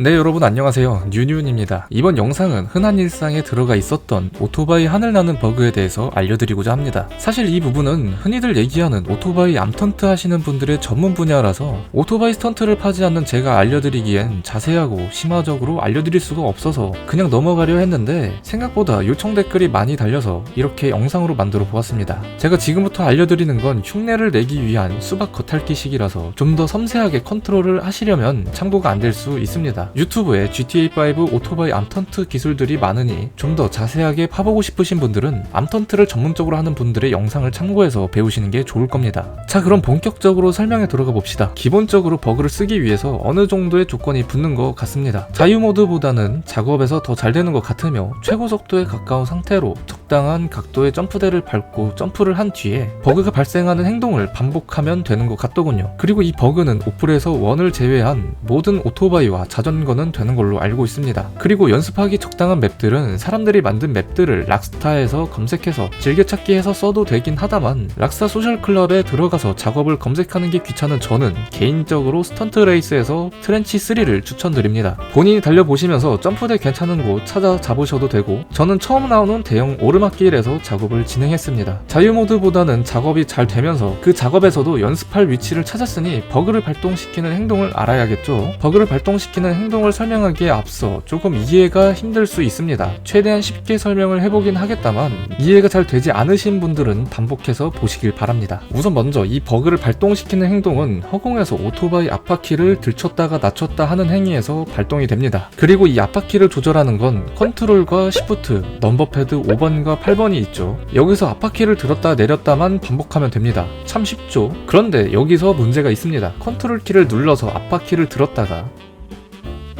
네 여러분 안녕하세요. 뉴뉴입니다. 이번 영상은 흔한 일상에 들어가 있었던 오토바이 하늘나는 버그에 대해서 알려드리고자 합니다. 사실 이 부분은 흔히들 얘기하는 오토바이 암턴트 하시는 분들의 전문 분야라서 오토바이 스턴트를 파지 않는 제가 알려드리기엔 자세하고 심화적으로 알려드릴 수가 없어서 그냥 넘어가려 했는데 생각보다 요청 댓글이 많이 달려서 이렇게 영상으로 만들어 보았습니다. 제가 지금부터 알려드리는 건 흉내를 내기 위한 수박 겉핥기식이라서 좀 더 섬세하게 컨트롤을 하시려면 참고가 안 될 수 있습니다 유튜브에 GTA5 오토바이 암턴트 기술들이 많으니 좀 더 자세하게 파보고 싶으신 분들은 암턴트를 전문적으로 하는 분들의 영상을 참고해서 배우시는 게 좋을 겁니다. 자, 그럼 본격적으로 설명에 들어가 봅시다. 기본적으로 버그를 쓰기 위해서 어느 정도의 조건이 붙는 것 같습니다. 자유 모드보다는 작업에서 더 잘 되는 것 같으며 최고 속도에 가까운 상태로 적당한 각도의 점프대를 밟고 점프를 한 뒤에 버그가 발생하는 행동을 반복하면 되는 것 같더군요. 그리고 이 버그는 오플에서 원을 제외한 모든 오토바이와 자전거 는 되는 걸로 알고 있습니다. 그리고 연습하기 적당한 맵들은 사람들이 만든 맵들을 락스타에서 검색해서 즐겨찾기 해서 써도 되긴 하다만 락스타 소셜 클럽에 들어가서 작업을 검색하는 게 귀찮은 저는 개인적으로 스턴트 레이스에서 트렌치 3를 추천드립니다. 본인이 달려보시면서 점프대 괜찮은 곳 찾아 잡으셔도 되고 저는 처음 나오는 대형 오르막길에서 작업을 진행했습니다. 자유 모드보다는 작업이 잘 되면서 그 작업에서도 연습할 위치를 찾았으니 버그를 발동시키는 행동을 알아야겠죠. 버그를 발동시키는 행동 을 설명하기에 앞서 조금 이해가 힘들 수 있습니다. 최대한 쉽게 설명을 해보긴 하겠다만 이해가 잘 되지 않으신 분들은 반복해서 보시길 바랍니다. 우선 먼저 이 버그를 발동시키는 행동은 허공에서 오토바이 앞바퀴를 들쳤다가 낮췄다 하는 행위에서 발동이 됩니다. 그리고 이 앞바퀴를 조절하는 건 컨트롤과 시프트, 넘버패드 5번과 8번이 있죠. 여기서 앞바퀴를 들었다 내렸다만 반복하면 됩니다. 참 쉽죠? 그런데 여기서 문제가 있습니다. 컨트롤 키를 눌러서 앞바퀴를 들었다가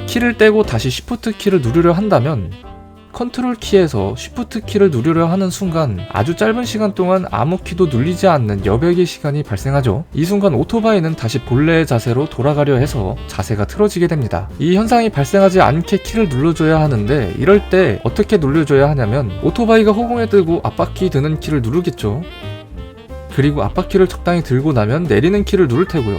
키를 떼고 다시 쉬프트 키를 누르려 한다면 컨트롤 키에서 쉬프트 키를 누르려 하는 순간 아주 짧은 시간 동안 아무 키도 눌리지 않는 여백의 시간이 발생하죠. 이 순간 오토바이는 다시 본래의 자세로 돌아가려 해서 자세가 틀어지게 됩니다. 이 현상이 발생하지 않게 키를 눌러줘야 하는데 이럴 때 어떻게 눌러줘야 하냐면 오토바이가 허공에 뜨고 앞바퀴 드는 키를 누르겠죠. 그리고 앞바퀴를 적당히 들고 나면 내리는 키를 누를 테고요.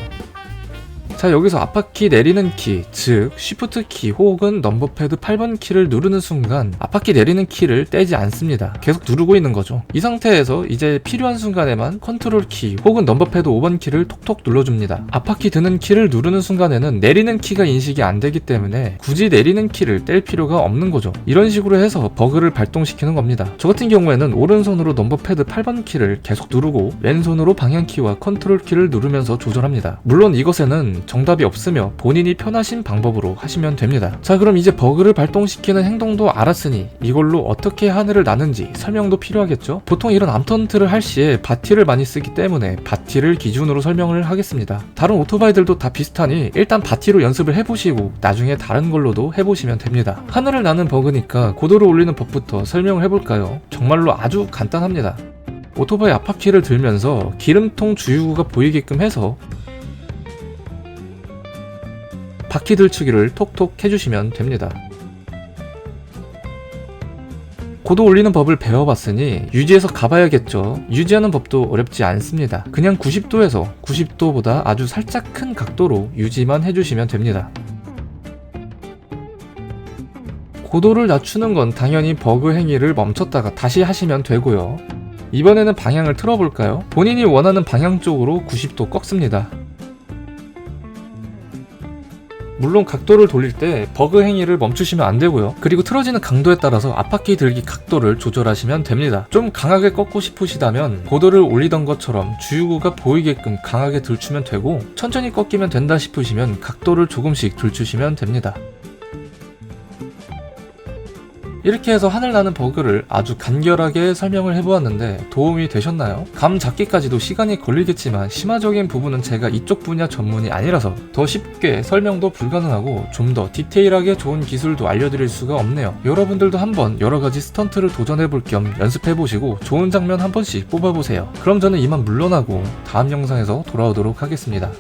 자 여기서 앞바퀴 내리는 키, 즉 쉬프트 키 혹은 넘버패드 8번 키를 누르는 순간 앞바퀴 내리는 키를 떼지 않습니다. 계속 누르고 있는 거죠. 이 상태에서 이제 필요한 순간에만 컨트롤 키 혹은 넘버패드 5번 키를 톡톡 눌러줍니다. 앞바퀴 드는 키를 누르는 순간에는 내리는 키가 인식이 안 되기 때문에 굳이 내리는 키를 뗄 필요가 없는 거죠. 이런 식으로 해서 버그를 발동시키는 겁니다. 저 같은 경우에는 오른손으로 넘버패드 8번 키를 계속 누르고 왼손으로 방향키와 컨트롤 키를 누르면서 조절합니다. 물론 이것에는 정답이 없으며 본인이 편하신 방법으로 하시면 됩니다. 자 그럼 이제 버그를 발동시키는 행동도 알았으니 이걸로 어떻게 하늘을 나는지 설명도 필요하겠죠? 보통 이런 암턴트를 할 시에 바티를 많이 쓰기 때문에 바티를 기준으로 설명을 하겠습니다. 다른 오토바이들도 다 비슷하니 일단 바티로 연습을 해보시고 나중에 다른 걸로도 해보시면 됩니다. 하늘을 나는 버그니까 고도를 올리는 법부터 설명을 해볼까요? 정말로 아주 간단합니다. 오토바이 앞바퀴를 들면서 기름통 주유구가 보이게끔 해서 바퀴 들추기를 톡톡 해주시면 됩니다. 고도 올리는 법을 배워봤으니 유지해서 가봐야겠죠. 유지하는 법도 어렵지 않습니다. 그냥 90도에서 90도보다 아주 살짝 큰 각도로 유지만 해주시면 됩니다. 고도를 낮추는 건 당연히 버그 행위를 멈췄다가 다시 하시면 되고요. 이번에는 방향을 틀어볼까요? 본인이 원하는 방향 쪽으로 90도 꺾습니다. 물론 각도를 돌릴 때 버그 행위를 멈추시면 안 되고요. 그리고 틀어지는 강도에 따라서 앞바퀴 들기 각도를 조절하시면 됩니다. 좀 강하게 꺾고 싶으시다면 고도를 올리던 것처럼 주유구가 보이게끔 강하게 들추면 되고 천천히 꺾이면 된다 싶으시면 각도를 조금씩 들추시면 됩니다. 이렇게 해서 하늘나는 버그를 아주 간결하게 설명을 해보았는데 도움이 되셨나요? 감 잡기까지도 시간이 걸리겠지만 심화적인 부분은 제가 이쪽 분야 전문이 아니라서 더 쉽게 설명도 불가능하고 좀 더 디테일하게 좋은 기술도 알려드릴 수가 없네요. 여러분들도 한번 여러가지 스턴트를 도전해볼 겸 연습해보시고 좋은 장면 한 번씩 뽑아보세요. 그럼 저는 이만 물러나고 다음 영상에서 돌아오도록 하겠습니다.